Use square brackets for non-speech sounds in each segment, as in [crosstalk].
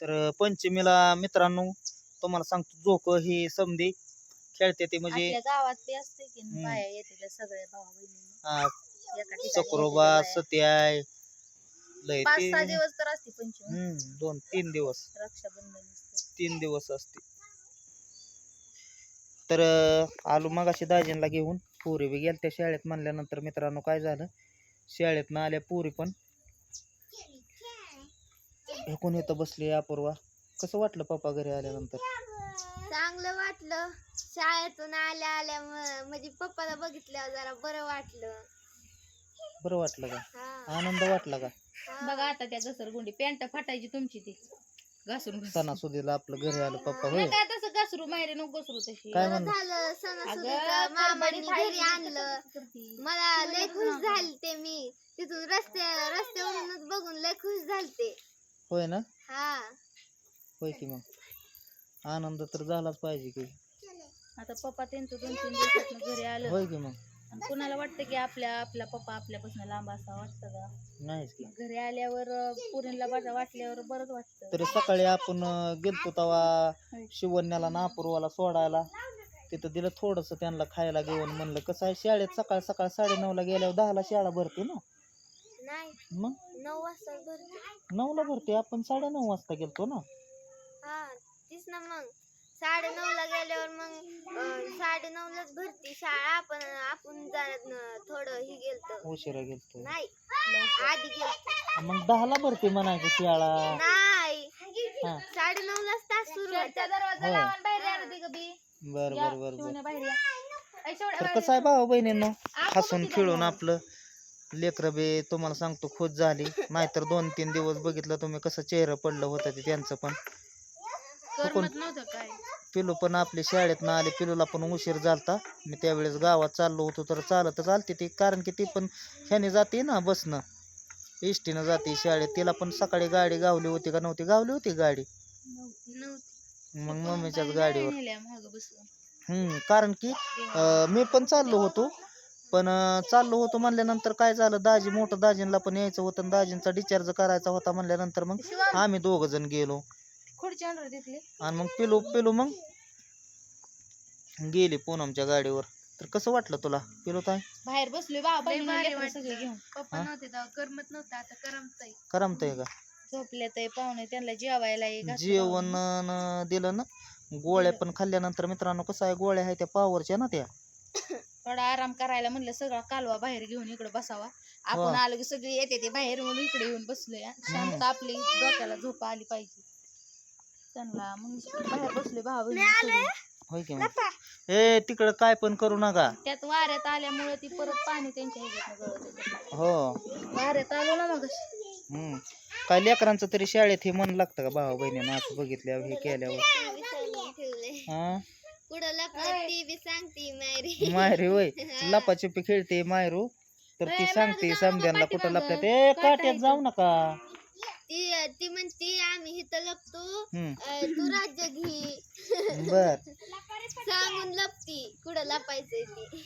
तर पंचमीला मित्रांनो तुम्हाला सांगतो जोक ही समधी खेळते ते म्हणजे आपल्या गावात ते असते की हम्म. बाया येतील सगळे भाऊ बहिणी. आ, एका ठिकाणी सकुरोबा येतील बाया. सत्याय लय पाच ते सहा दिवस तर असते पंचमी. हम्म दोन तीन दिवस. रक्षाबंधन असते तीन दिवस असते. तर अं, आलो मगाशी दाजींला घेऊन पुरी बी गेल्या शाळेत म्हणल्यानंतर मित्रांनो काय झालं? शाळेत ना आल्या पुरी पण कोण इथं बसली अपूर्वा. कसं वाटलं पप्पा घरी आल्यानंतर? चांगलं वाटलं. शाळेतून आल्या आल्या म- म्हणजे पप्पाला बघितल्यावर जरा बरं वाटलं. बरं वाटलं का? हा. आनंद वाटला का? हा. बघा आता त्या घसरगुंडी. पॅन्ट फाटायची तुमची ती. घासून घासून. सणासुदीला आपलं घरी आलं पप्पा होय. तसं घसरू माहेरी नको घसरू तशी. काय म्हणलं? झालं सणासुदीचं मामांनी घरी आणलं? मला लय खुश झालते मी. तिथून रस्ते रस्त्यावरूनच बघून लय खुश झालते. होय ना? हा. होय की मग. आनंद तर झालाच पाहिजे की. आता पप्पा त्यांचं दोन तीन दिवसात घरी आलं. होय की मग. आणि कुणाला वाटतं की आपल्या आपला पप्पा आपल्यापासून लांब असा वाटतं का? नाहीच की. घरी आल्यावर पुरीला वाट- वाटल्यावर बरंच वाटतं. तरी सकाळी आपण गेलतो तेव्हा शिवण्याला ना अपूर्वाला सोडायला. तिथं दिलं थोडस त्यांना खायला घेऊन म्हणलं कसं आहे शाळेत सकाळ सकाळ साडेनऊला गेल्यावर दहाला शाळा भरते ना? नाही. मग? नऊ वाजता भरते. नऊला भरते? आपण साडेनऊ वाजता गेलतो ना? हा तीच ना मग. साडे ला गेल्यावर मग साडे लाच भरती शाळा. आपण आपण जरा थोडं ही गेलतो. उशिरा गेलतो. नाही आधी गेलतो. मग दहाला भरते म्हणायची शाळा? नाही. हा. साडे लाच तास सुरू दरवाजा होय. लावा आणि बाहेर या रे गबी बर बर बर बर. तर कसं आहे भाऊ बहिणींनो? हसून खेळून आपलं लेकरं बे तुम्हाला सांगतो खुश झाली. नाहीतर दोन तीन दिवस बघितलं तुम्ही कसं चेहरं पडलं होतं ते त्यांचं पण. करमत नव्हतं काय? पिलू पण आपल्या शाळेत ना आले पिलूला पण उशीर झालता. मी त्यावेळेस गावात चाललो होतो तर चालतच आलते ती. कारण की ती पण ह्याने जाते ना बसनं. एस टीनं जाते शाळेत. तिला पण सकाळी गाडी गावली होती का नव्हती? गावली होती गाडी. मग मम्मीच्याच गाडीवर. नेल्या मागं बसून. हम्म कारण की अं, मी पण चाललो होतो. पण चाललो होतो म्हणल्यानंतर काय झालं दाजी मोठं दाजींला पण यायचं होतं आणि दाजींचा डिस्चार्ज करायचा होता म्हणल्यानंतर मग आम्ही दोघ जण गेलो. आणून आणि मग पिलू पिलू मग गेली पूनमच्या गाडीवर. तर कसं वाटलं तुला पिलू काय बाहेर बसलोय बा बहिणी सगळे घेऊन. पप्पा हा? नव्हते तेव्हा करमत नव्हतं आता करमतय. करमतंय का? झोपले ते पाहुणे त्यांना जेवायला घातलं जेवण न दिलं ना गोळ्या पण खाल्ल्यानंतर मित्रांनो कसं आहे गोळ्या आहे त्या पावरच्या ना त्या. [coughs] [coughs] थोडा आराम करायला म्हणलं सगळा कालवा बाहेर घेऊन इकडे बसावा. आपण वा. आलो की सगळी येते ते बाहेर म्हणून इकडे येऊन बसलोय. हा. शांत आपली डोक्याला झोप आली पाहिजे. त्यांना मग बाहेर बसले भाऊ होय की मग? ए तिकडं काय पण करू नका. त्यात वाऱ्यात आल्यामुळे ती परत पाणी त्यांच्या ह्याच्यात गळत होतं. हो. वाऱ्यात आलो ना मग हम्म. काय लेकरांचं तरी शाळेत हे मन लागतं का भावा बहिणीनं? असं बघितल्यावर हे केल्यावर? हा? कुठं लपलं ती बी सांगती मायरी. मायरी होय. [laughs] लपाछपी खेळते मायरू. तर ती सांगते समद्यांना कुठं लपल्यात ए काट्यात जाऊ नका. ती ती म्हणती आम्ही इथं लपतो. हम्म. अं, तू राज्य घे. [laughs] बर. सांगून लपती. कुठं लपायचंय ती.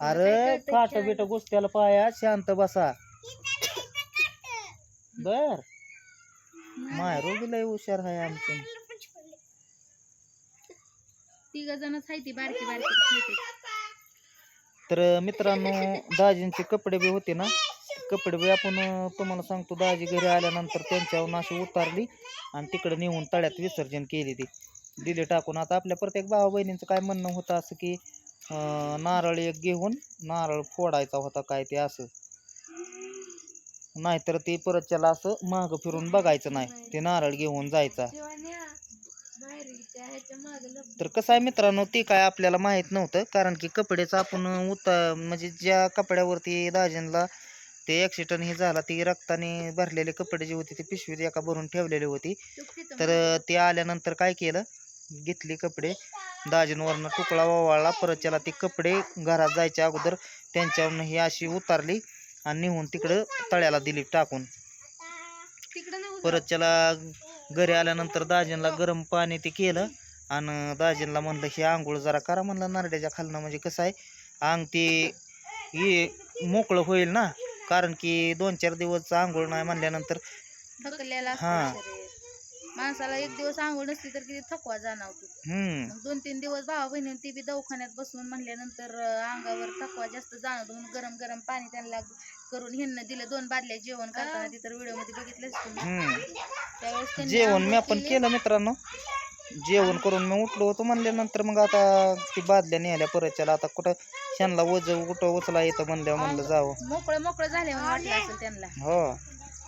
अरे काट बिट गोष्टीला पाया शांत बसा. बर. मायरू बी लय हुशार आहे आमचं. तिघ जणच आहे ती बारकी बारकी खेळते तर मित्रांनो दाजींचे कपडे बी होते ना? कपडे बी आपण अं, तुम्हाला सांगतो दाजी घरी आल्यानंतर त्यांच्यावर अशी उतारली आणि तिकडे नेऊन तळ्यात विसर्जन केली ती. दिले टाकून. आता आपल्या प्रत्येक भावा बहिणींचं काय म्हणणं होतं असं की अं, नारळ एक घेऊन नारळ फोडायचा होता काय ते असं. नाहीतर ते परत त्याला असं मागं फिरून बघायचं नाही. ते नारळ घेऊन जायचा. तर कसं आहे मित्रांनो ते काय आपल्याला माहीत नव्हतं कारण की कपड्याचं आपण उता म्हणजे ज्या कपड्यावरती दाजींला ते ॲक्सिडंट हे झाला ती रक्ताने भरलेले कपडे जे होते ते पिशवीत एका भरून ठेवलेली होती. तर ते आल्यानंतर काय केलं? घेतली कपडे. दाजींवरनं तुकडा वावळला परत त्याला ते कपडे घरात जायच्या अगोदर त्यांच्यावरनं ही अशी उतारली आणि नेऊन तिकडं तळ्याला दिली टाकून. परत त्याला घरी आल्यानंतर दाजींला गरम पाणी ते केलं. आणि दाजींला म्हणलं हे आंघोळ जरा करा म्हणलं नारड्याच्या खालनं. म्हणजे कसं आहे अंग ते हे मोकळं होईल ना? कारण की दोन चार दिवस आंघोळ नाही म्हणल्यानंतर थकलेला हा. माणसाला एक दिवस आंघोळ नसली तर किती थकवा जाणवतो. दोन तीन दिवस भावा बहिणी ती बी दवाखान्यात बसून म्हणल्यानंतर अंगावर थकवा जास्त जाणवतो म्हणून गरम गरम पाणी त्यांना करून ह्यांना दिलं. दोन बादल्या जेवण करताना ती तर व्हिडिओमध्ये बघितलंच त्यावेळेस त्यांनी जेवण मी आपण. केलं मित्रांनो. जेवण करून मी उठलो होतो म्हणल्यानंतर मग आता ती बादल्या नेल्या परतच्याला आता कुठं शानला वज कुठं उचला येतं म्हणल्या म्हणलं जावं. मोकळं मोकळं झाले म्हणून वाटलं असेल त्यांना. हो.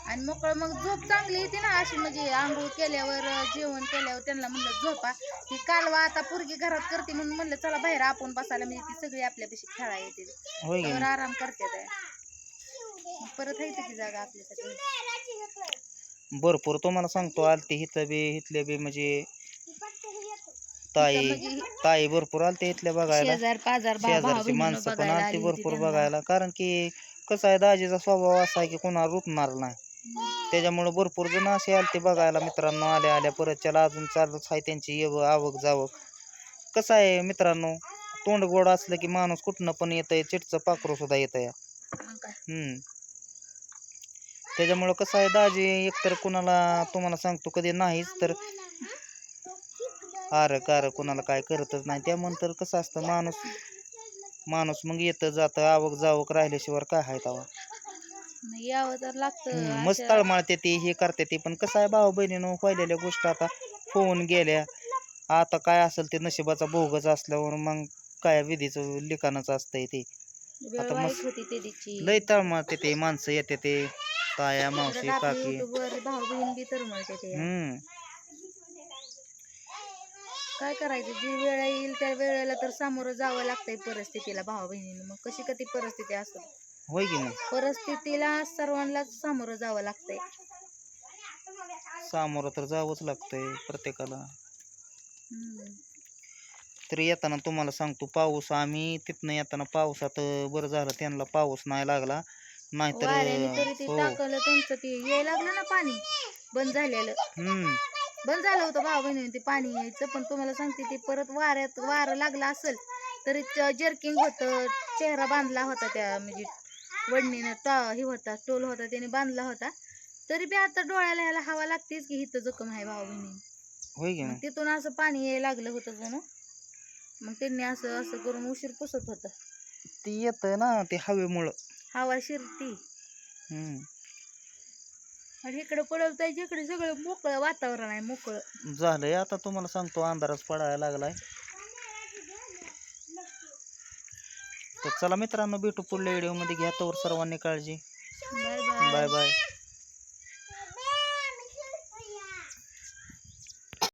आणि मोकळं मग झोप चांगली येते ना अशी म्हणजे आंघोळ केल्यावर जेवण केल्यावर त्यांना म्हणलं झोपा. ही कालवा आता पोरगी घरात करते म्हणून म्हणलं चला बाहेर आपण बसायला. म्हणजे ती सगळी आपल्यापाशी खेळा येते. होय की त्यावर नाही? आराम करते परत आहे ती जागा आपल्यासाठी. भरपूर तुम्हाला सांगतो आलते इथं बी इथले बी म्हणजे ताई ताई भरपूर आलते इथल्या बघायला. शेजार पाजार भाव शेजारची माणसं पण बघायला आलती आली होती भरपूर त्यांना. बघायला. कारण की कसं आहे दाजीचा स्वभाव असा आहे की कोणाला रुतणार नाही. त्याच्यामुळे भरपूर जण असे आलते बघायला मित्रांनो आल्या आल्या परतच्याला अजून चालूच आहे त्यांची येव आवक जावक. कसं आहे मित्रांनो तोंड गोड असलं की माणूस कुठनं पण येतंय चिटचं पाखरू सुद्धा येतं या मग काय. हम्म. त्याच्यामुळं कसं आहे दाजी एकतर कुणाला तुम्हाला सांगतो कधी नाहीच तर आर कार कुणाला काय करतच नाही. त्यामुळे तर कसं असतं माणूस माणूस मग येतं जातं आवक जावक राहिल्याशिवाय काय आहे तवा? मग यावं तर लागतं. मस्त अशा- तळमळते ती हे करते ती. पण कसं आहे भाऊ बहिणीनं पहिलेल्या गोष्ट आता होऊन गेल्या. आता काय असेल ते नशिबाचा भोगच असल्यावर मग काय विधीचं लिखाणच असतंय ते. वेळ आता वाईट मस्त- होती ते तिची. लय तळमळते ते माणसं येते ते. ताया मावशी काकी. युट्यूबवर भाऊ बहीण बी तर म्हणते ते. हम्म. काय करायचं? जी वेळ येईल त्या वेळेला तर सामोरं जावं लागतंय परिस्थितीला भाऊ बहिणीनं. मग कशी कधी परिस्थिती असेल होय की नाही? परिस्थितीला सर्वांनाच सामोरं जावं लागतंय. सामोरं तर जावंच लागतंय प्रत्येकाला. हम्म. तरी येताना तुम्हाला सांगतो पाऊस आम्ही तिथनं येताना पावसात अं, बरं झालं त्यांना पाऊस नाही लागला. नाहीतर वाऱ्याने तरी ते हो. टाकलं त्यांचं ते यायला लागलं ना पाणी. बंद झालेलं. हम्म. बंद झालं होतं भाऊ बहिणीने ते पाणी यायचं पण तुम्हाला सांगते ते परत वाऱ्यात वारं लागलं असेल तरी जर्किंग होतं चेहरा बांधला होता त्या म्हणजे वडणीनं ता हे होता टोल होता त्याने बांधला होता. तरी बी आता डोळ्याला ह्याला हवा लागतेच की इथं जखम आहे भाऊ बहिणी. तिथून असं पाणी यायला लागलं होतं जणू. मग त्यांनी असं असं करून उशीर पुसत होतं. ती येतं ना ते हवेमुळं. हवा शिरती. आणि इकडे पडवता जिकडे सगळं मोकळं वातावरण आहे मोकळं. झालंय आता तुम्हाला सांगतो अंधारच पडायला लागलाय. तर चला मित्रांनो भेटू पुढल्या व्हिडिओमध्ये घ्या तोवर सर्वांनी काळजी. Bye bye